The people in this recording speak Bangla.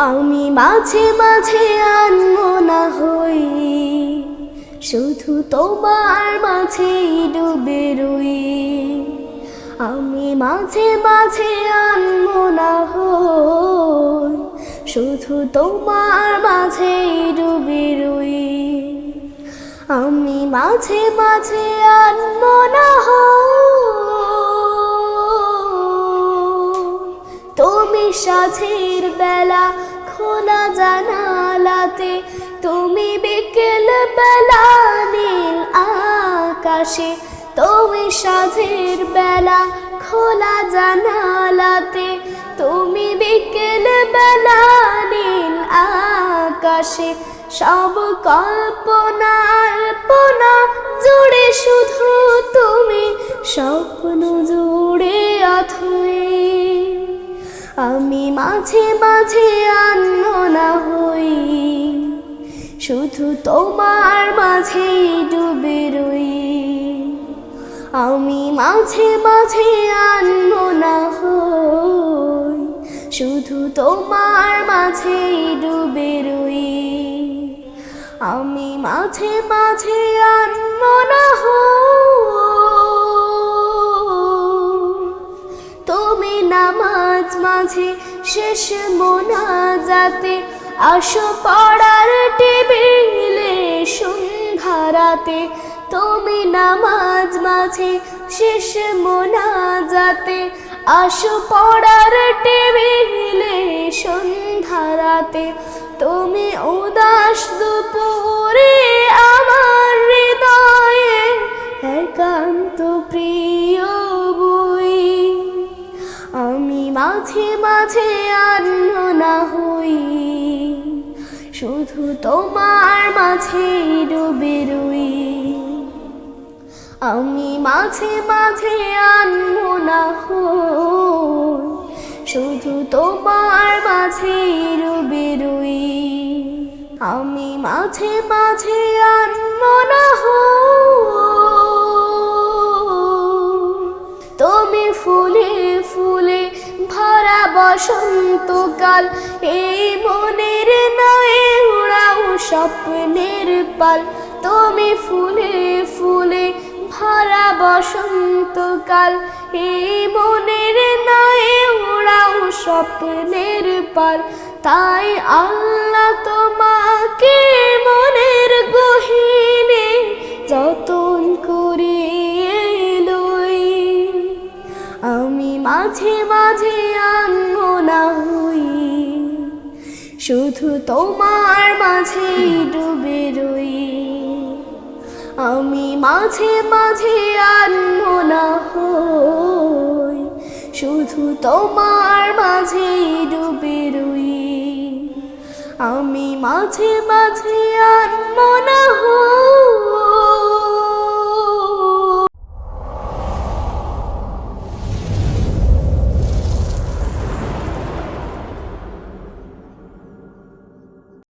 আমি মাঝে মাঝে আনমনা হই। শুধু তোমার মাঝেই ডুবে রই। আমি মাঝে মাঝে আনমনা হই। শুধু তোমার মাঝেই ডুবে রই। আমি মাঝে মাঝে আনমনা হই। তুমি সাঝের বেলা খোলা জানালাতে তুমি বিকেল বেলা নীল আকাশে, তুমি সাঝের বেলা খোলা জানালাতে, তুমি বিকেল বেলা নীল আকাশে, সব কল্পনা আল্পনা জুড়ে শুধু তুমি, স্বপ্ন জুড়ে অথই। আমি মাঝে মাঝে হই শুধু তোমার মাঝেই ডুবে রই। আমি মাঝে মাঝে আনমনা হই। শুধু তোমার মাঝেই ডুবে রই। আমি মাঝে মাঝে আনমনা হই। তুমি নামাজ মাঝে শেষ মোনা যাতে আসো পড়ার টেবিলে সন্ধ্যারাতে তুমি নামাজ মাঝে শেষ মোনাজাতে আসো পড়ার টেবিলে সন্ধ্যারাতে তুমি উদাস দুপুরে আমার হৃদয়ে একান্ত প্রিয় বই। আমি মাঝে মাঝে আনমনা আমি মাঝে মাঝে আনমনা হই। শুধু তোমার মাঝে রই। আমি মাঝে মাঝে আনমনা হই। তুমি ফুলে ফুলে ভরা বসন্তকাল, এই মনের নয়ে উড়াও স্বপ্নের পাল। তুমি ফুলে ফুলে ভরা বসন্তকাল এই মনের নয়ে উড়াও স্বপ্নের পাল। তাই আল্লাহ তোমাকে মনের গহিনে যতন করে লই আমি মাঝে মাঝে আনমনা হই, শুধু তোমার মাঝে ডুবে রই। আমি মাঝে মাঝে আনমনা হই। শুধু তোমার মাঝে ডুবে রই। আমি মাঝে মাঝে আনমনা